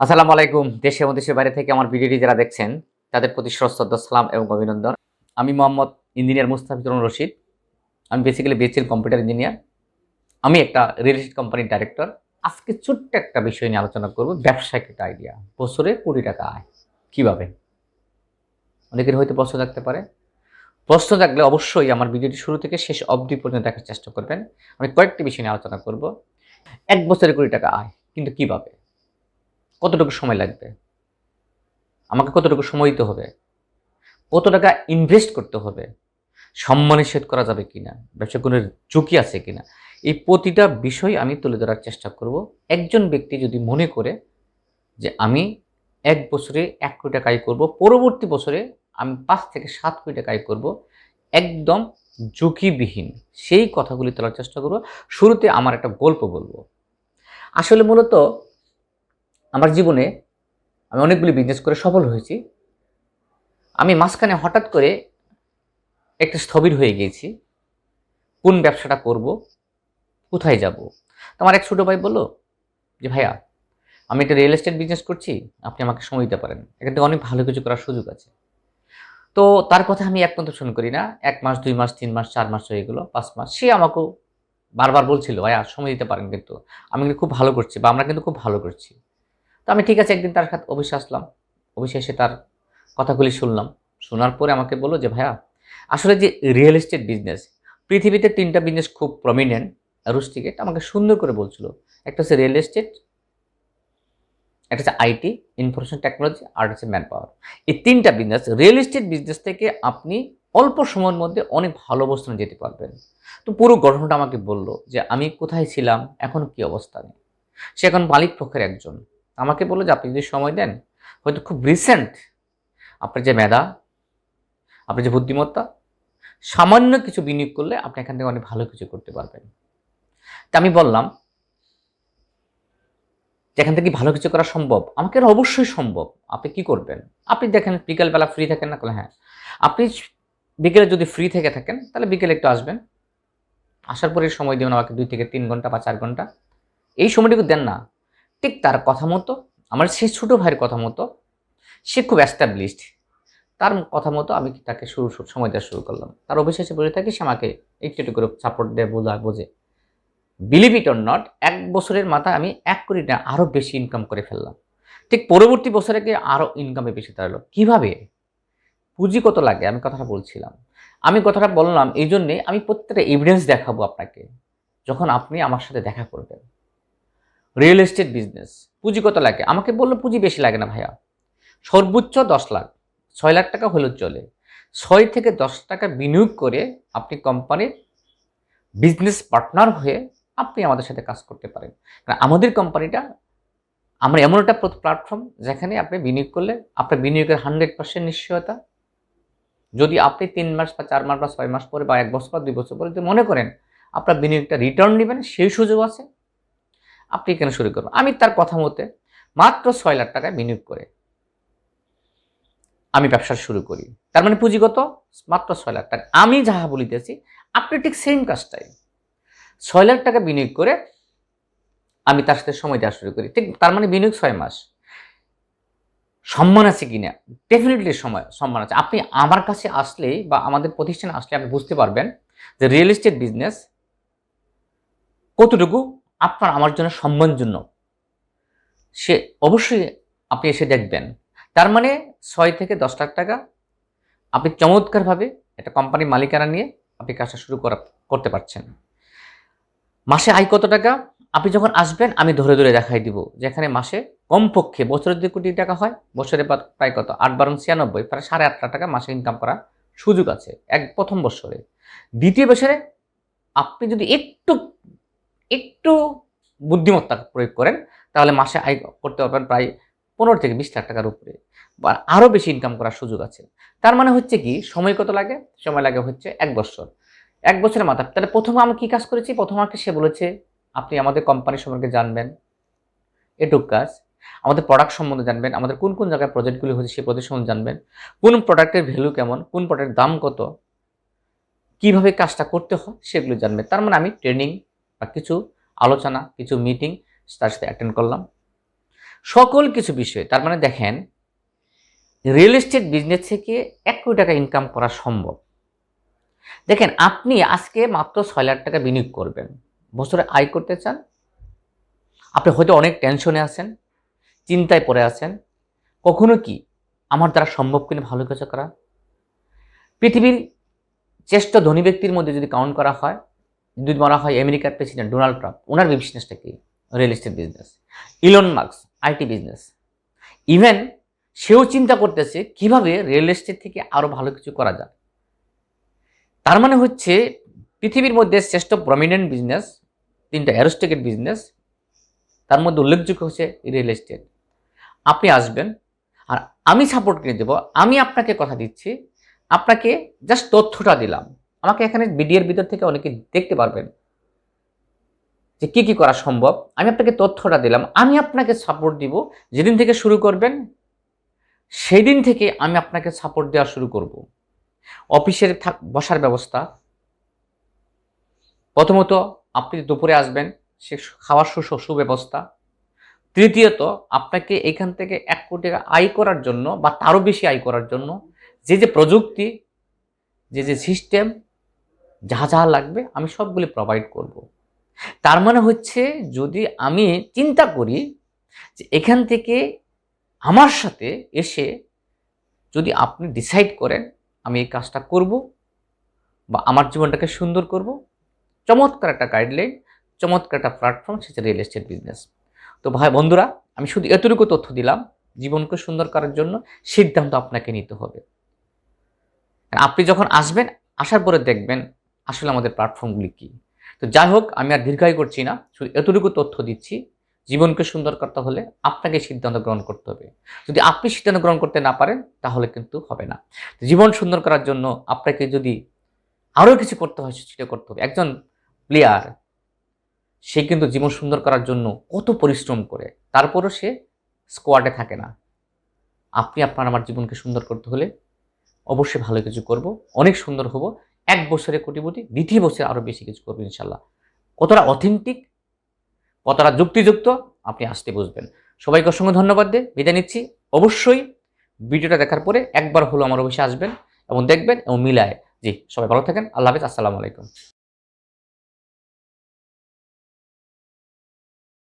আসসালামু আলাইকুম, দেশে এবং দেশের বাইরে থেকে আমার ভিডিওটি যারা দেখছেন, তাদের প্রতি সশ্রদ্ধ সালাম এবং অভিনন্দন। আমি মোহাম্মদ ইঞ্জিনিয়ার মুস্তাফিজুর রশিদ। আমি বেসিক্যালি বিএসসির কম্পিউটার ইঞ্জিনিয়ার আমি একটা রিয়েল এস্টেট কোম্পানির ডাইরেক্টর আজকে ছোট্ট একটা বিষয় নিয়ে আলোচনা করব, ব্যবসায়িক একটা আইডিয়া বছরে কোটি টাকা আয়। কীভাবে? অনেকের হয়তো প্রশ্ন থাকতে পারে। প্রশ্ন থাকলে অবশ্যই আমার ভিডিওটি শুরু থেকে শেষ অবধি পর্যন্ত দেখার চেষ্টা করবেন। আমি কয়েকটি বিষয় নিয়ে আলোচনা করব। এক বছরে কোটি টাকা আয়, কিন্তু কীভাবে? কতটুকু সময় লাগবে? আমাকে কতটুকু সময় দিতে হবে? কত টাকা ইনভেস্ট করতে হবে? সম্মানে সেট করা যাবে কিনা? ব্যবসা কোনো ঝুঁকি আছে কিনা? এই প্রতিটা বিষয় আমি তুলে ধরার চেষ্টা করব। একজন ব্যক্তি যদি মনে করে যে আমি এক বছরে এক কোটি টাকা আয় করব, পরবর্তী বছরে আমি পাঁচ থেকে সাত কোটি টাকা আয় করব, একদম ঝুঁকিবিহীন। সেই কথাগুলি তোলার চেষ্টা করব। শুরুতে আমার একটা গল্প বলব। আসলে মূলত আমার জীবনে আমি অনেকগুলি বিজনেস করে সফল হয়েছি। আমি মাঝখানে হঠাৎ করে একটা স্থবির হয়ে গিয়েছি। কোন ব্যবসাটা করব? কোথায় যাব? আমার এক ছোটো ভাই বলল যে, ভাইয়া, আমি একটা রিয়েল এস্টেট বিজনেস করছি, আপনি আমাকে সময় দিতে পারেন। এখান থেকে অনেক ভালো কিছু করার সুযোগ আছে। তো তার কথা আমি এক পর্যন্ত শুন করি না। এক মাস, দুই মাস, তিন মাস, চার মাস হয়ে গেলো, পাঁচ মাস। সে আমাকেও বারবার বলছিল, ভাইয়া, সময় দিতে পারেন কিন্তু। আমি কিন্তু খুব ভালো করছি বা আমরা কিন্তু খুব ভালো করছি। তো আমি ঠিক আছে, একদিন তার সাথে অফিসে আসলাম। অফিসে এসে তার কথাগুলি শুনলাম। শোনার পরে আমাকে বলল যে, ভাইয়া, আসলে যে রিয়েল এস্টেট বিজনেস পৃথিবীতে তিনটা বিজনেস খুব প্রমিনেন্ট রুস্টিকেট আমাকে সুন্দর করে বলছিল। একটা হচ্ছে রিয়েল এস্টেট একটা হচ্ছে আইটি ইনফরমেশন টেকনোলজি আর একটা হচ্ছে ম্যান পাওয়ার এই তিনটা বিজনেস রিয়েল এস্টেট বিজনেস থেকে আপনি অল্প সময়ের মধ্যে অনেক ভালো অবস্থানে যেতে পারবেন। তো পুরো গঠনটা আমাকে বলল যে, আমি কোথায় ছিলাম? এখন কি অবস্থানে সে এখন মালিক পক্ষের একজন। আমাকে বলল যে, আপনি যদি সময় দেন, হয়তো খুব রিসেন্ট আপনার যে মেধা, আপনার যে বুদ্ধিমত্তা, সামান্য কিছু বিনিয়োগ করলে আপনি এখান থেকে অনেক ভালো কিছু করতে পারবেন। তা আমি বললাম যে এখান থেকে ভালো কিছু করা সম্ভব, আমাকে অবশ্যই সম্ভব। আপনি কি করবেন? আপনি দেখেন, বিকেলবেলা ফ্রি থাকেন না? হ্যাঁ। আপনি বিকেলে যদি ফ্রি থেকে থাকেন, তাহলে বিকেলে একটু আসবেন। আসার পরে সময় দেবেন আমাকে দুই থেকে তিন ঘণ্টা বা চার ঘণ্টা। এই সময়টুকু দেন না। ঠিক তার কথা মতো, আমার সেই ছোটো ভাইয়ের কথা মতো, সে খুব অ্যাস্টাবলিশড তার কথা মতো আমি তাকে শুরু সময় দেওয়া শুরু করলাম। তার অফিসে বলে থাকি, সে আমাকে একটু একটু করে সাপোর্ট দেয়, বোঝা, বোঝে। বিলিভ ইট অর নট এক বছরের মাথায় আমি এক কোটি টাকা আরও বেশি ইনকাম করে ফেললাম। ঠিক পরবর্তী বছরে গিয়ে আরও ইনকামে বেশি দাঁড়াল। কীভাবে? পুঁজি কত লাগে? আমি কথাটা বলছিলাম। আমি কথাটা বললাম এই জন্যে আমি প্রত্যেকটা এভিডেন্স দেখাবো আপনাকে। যখন আপনি আমার সাথে দেখা করবেন। Real estate business. পুঁজি কত লাগে? আমাকে বলল পুঁজি বেশি লাগে না ভাইয়া। সর্বোচ্চ দশ লাখ, ছয় লাখ টাকা হলেও চলে। ছয় থেকে দশ টাকা বিনিয়োগ করে আপনি কোম্পানির বিজনেস পার্টনার হয়ে আপনি আমাদের সাথে কাজ করতে পারেন। কারণ আমাদের কোম্পানিটা, আমরা এমন একটা প্ল্যাটফর্ম যেখানে আপনি বিনিয়োগ করলে আপনার বিনিয়োগের হান্ড্রেড পার্সেন্ট নিশ্চয়তা। যদি আপনি তিন মাস বা চার মাস বা ছয় মাস পরে বা এক বছর বা দুই বছর পরে যদি মনে করেন আপনার বিনিয়োগটা রিটার্ন নেবেন, সেই সুযোগ আছে। আপনি কেন শুরু করবেন আমি তার কথা মতে মাত্র ছয় লাখ টাকায় বিনিয়োগ করে আমি ব্যবসা শুরু করি। তার মানে পুঁজিগত মাত্র ছয় লাখ টাকা। আমি যাহা বলিতেছি, আপনি ঠিক সেম কাজটাই। ছয় লাখ টাকা বিনিয়োগ করে আমি তার সাথে সময় দেওয়া শুরু করি। ঠিক, তার মানে বিনিয়োগ ছয় মাস। সম্মান আছে কিনা? ডেফিনেটলি সময়, সম্মান আছে। আপনি আমার কাছে আসলেই বা আমাদের প্রতিষ্ঠানে আসলে আপনি বুঝতে পারবেন যে রিয়েল এস্টেট বিজনেস কতটুকু আপনার আমার জন্য সম্মানজনক। সে অবশ্যই আপনি এসে দেখবেন। তার মানে ছয় থেকে দশ লাখ টাকা আপনি চমৎকারভাবে একটা কোম্পানির মালিকানা নিয়ে আপনি কাজটা শুরু করা, করতে পারছেন। মাসে আয় কত টাকা? আপনি যখন আসবেন, আমি ধরে ধরে দেখাই দিব। যেখানে মাসে কমপক্ষে বছরে দুই কোটি টাকা হয়, বছরে প্রায় কত? আট বারো ছিয়ানব্বই, প্রায় সাড়ে আট লাখ টাকা মাসে ইনকাম করার সুযোগ আছে, এক প্রথম বছরে। দ্বিতীয় বছরে আপনি যদি একটু একটু বুদ্ধিমত্তা প্রয়োগ করেন, তাহলে মাসে আয় করতে পারবেন প্রায় পনেরো থেকে বিশ লাখ টাকার উপরে বা আরও বেশি ইনকাম করার সুযোগ আছে। তার মানে হচ্ছে কি, সময় কত লাগে? সময় লাগে হচ্ছে এক বছর। এক বছরের মাথা তাহলে প্রথমে আমি কি কাজ করেছি? প্রথম আমাকে সে বলেছে, আপনি আমাদের কোম্পানি সম্পর্কে জানবেন। এটুক কাজ। আমাদের প্রোডাক্ট সম্বন্ধে জানবেন। আমাদের কোন কোন জায়গায় প্রজেক্টগুলি হচ্ছে সেই প্রজেক্ট সম্বন্ধে জানবেন। কোন প্রোডাক্টের ভ্যালু কেমন? কোন প্রোডাক্টের দাম কত? কীভাবে কাজটা করতে হয়? সেগুলো জানবেন। তার মানে আমি ট্রেনিং বা কিছু আলোচনা, কিছু মিটিং তার সাথে অ্যাটেন্ড করলাম। সকল কিছু বিষয়, তার মানে দেখেন রিয়েল এস্টেট বিজনেস থেকে এক কোটি টাকা ইনকাম করা সম্ভব। দেখেন, আপনি আজকে মাত্র ছয় লাখ টাকা বিনিয়োগ করবেন। বছরে আয় করতে চান? আপনি হয়তো অনেক টেনশনে আছেন, চিন্তায় পড়ে আছেন। কখনো কি আমার দ্বারা সম্ভব কিনা ভালো কিছু করা? পৃথিবীর শ্রেষ্ঠ ধনী ব্যক্তির মধ্যে যদি কাউন্ট করা হয় যদি বলা হয় আমেরিকার প্রেসিডেন্ট ডোনাল্ড ট্রাম্প, ওনার বিজনেসটা কি? Real estate business Elon Musk IT business even সেও চিন্তা করতেছে কীভাবে রিয়েল এস্টেট থেকে আরও ভালো কিছু করা যায়। তার মানে হচ্ছে পৃথিবীর মধ্যে শ্রেষ্ঠ প্রমিনেন্ট বিজনেস তিনটা অ্যারোস্টেকেট বিজনেস তার মধ্যে উল্লেখযোগ্য হচ্ছে রিয়েল এস্টেট আপনি আসবেন আর আমি সাপোর্ট কিনে দেবো, আমি আপনাকে কথা দিচ্ছি, আপনাকে জাস্ট তথ্যটা দিলাম। আমাকে এখানে বিডিএর ভিতর থেকে অনেকে দেখতে পারবেন যে কি কি করা সম্ভব। আমি আপনাকে তথ্যটা দিলাম। আমি আপনাকে সাপোর্ট দিব। যেদিন থেকে শুরু করবেন সেই দিন থেকে আমি আপনাকে সাপোর্ট দেওয়া শুরু করব। অফিসের থাক, বসার ব্যবস্থা। প্রথমত, আপনি দুপুরে আসবেন, সে খাওয়ার সু সুব্যবস্থা। তৃতীয়ত, আপনাকে এখান থেকে এক কোটি টাকা আয় করার জন্য বা তারও বেশি আয় করার জন্য যে যে প্রযুক্তি, যে যে সিস্টেম যা যা লাগবে আমি সবগুলি প্রোভাইড করব। তার মানে হচ্ছে যদি আমি চিন্তা করি যে এখান থেকে আমার সাথে এসে যদি আপনি ডিসাইড করেন আমি এই কাজটা করব বা আমার জীবনটাকে সুন্দর করব, চমৎকার একটা গাইডলাইন চমৎকার একটা প্ল্যাটফর্ম সেটা রিয়েল এস্টেট বিজনেস তো ভাই বন্ধুরা, আমি শুধু এতটুকু তথ্য দিলাম, জীবনকে সুন্দর করার জন্য সিদ্ধান্ত আপনাকে নিতে হবে আপনি যখন আসবেন, আসার পরে দেখবেন আসলে আমাদের প্ল্যাটফর্মগুলি কী? তো যাই হোক, আমি আর দীর্ঘায় করছি না। শুধু এতটুকু তথ্য দিচ্ছি, জীবনকে সুন্দর করতে হলে আপনাকে সিদ্ধান্ত গ্রহণ করতে হবে। যদি আপনি সিদ্ধান্ত গ্রহণ করতে না পারেন, তাহলে কিন্তু হবে না। জীবন সুন্দর করার জন্য আপনাকে যদি আরও কিছু করতে হয়, সেটা করতে হবে। একজন প্লেয়ার সে কিন্তু জীবন সুন্দর করার জন্য কত পরিশ্রম করে, তারপরও সে স্কোয়াডে থাকে না। আপনি, আপনার, আমার জীবনকে সুন্দর করতে হলে অবশ্যই ভালো কিছু করব, অনেক সুন্দর হব। এক বছরে কোটিপতি, দ্বিতীয় বছরে আরও বেশি কিছু করবে ইনশাল্লাহ। কতটা অথেন্টিক কতটা যুক্তিযুক্ত, আপনি আসতে বুঝবেন। সবাইকে অসংখ্য ধন্যবাদ দিয়ে বিদায় নিচ্ছি। অবশ্যই ভিডিওটা দেখার পরে একবার হলো আমার অবশ্যই আসবেন এবং দেখবেন এবং মিলায়। জি, সবাই ভালো থাকেন, আল্লাহ হাফিজ, আসসালামু আলাইকুম।